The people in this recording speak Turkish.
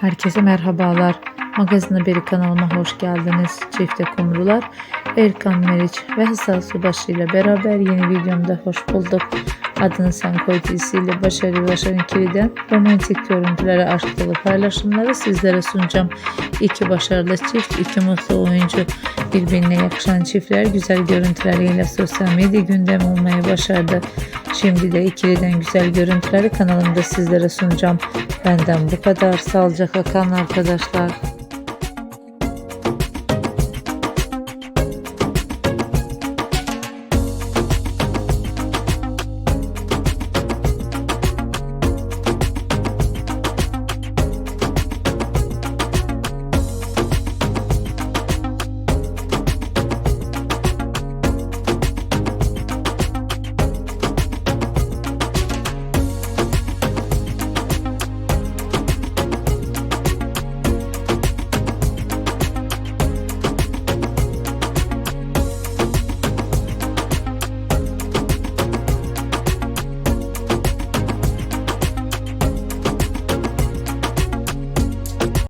Herkese merhabalar. Magazin Haberi kanalıma hoş geldiniz. Çifte kumrular Erkan Meriç ve Hasan Subaşı ile beraber yeni videomda hoş bulduk. Adını Sen Koy dizisiyle Başarı Başarın Kili'den romantik görüntüleri, aşk dolu paylaşımları sizlere sunacağım. İki başarılı çift, iki mutlu oyuncu birbirine yakışan çiftler güzel görüntüleriyle sosyal medya gündem olmayı başardı. Şimdi de ikiliden güzel görüntüleri kanalımda sizlere sunacağım. Benden bu kadar. Sağlıcakla kalın arkadaşlar.